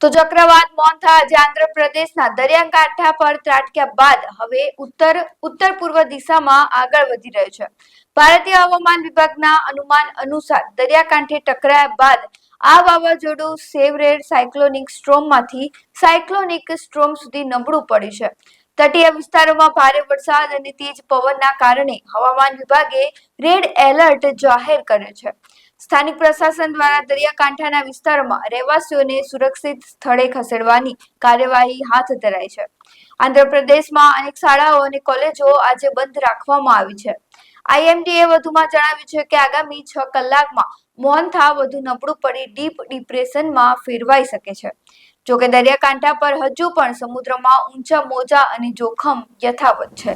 તો ચક્રવાત મોન્થા આજે આંધ્રપ્રદેશના દરિયાકાંઠા પર ત્રાટક્યા બાદ હવે ઉત્તર ઉત્તર પૂર્વ દિશામાં આગળ વધી રહ્યો છે. ભારતીય હવામાન વિભાગના અનુમાન અનુસાર દરિયાકાંઠે ટકરાયા બાદ આ વાવાઝોડું સેવરેડ સાયક્લોનિક સ્ટ્રોમમાંથી સાયક્લોનિક સ્ટ્રોમ સુધી નબળું પડ્યું છે. તટીય વિસ્તારોમાં ભારે વરસાદ અને તેજ પવનના કારણે હવામાન વિભાગે રેડ એલર્ટ જાહેર કર્યો છે. સ્થાનિક પ્રશાસન દ્વારા દરિયાકાંઠાના વિસ્તારોમાં રહેવાસીઓને સુરક્ષિત સ્થળે ખસેડવાની કાર્યવાહી હાથ ધરાઈ છે. આંધ્રપ્રદેશમાં અનેક શાળાઓ અને કોલેજો આજે બંધ રાખવામાં આવી છે. આઈએમડીએ વધુમાં જણાવ્યું છે કે આગામી છ કલાકમાં મોહનથા વધુ નબળું પડી ડીપ ડિપ્રેશનમાં ફેરવાઈ શકે છે. જોકે દરિયાકાંઠા પર હજુ પણ સમુદ્રમાં ઊંચા મોજા અને જોખમ યથાવત છે.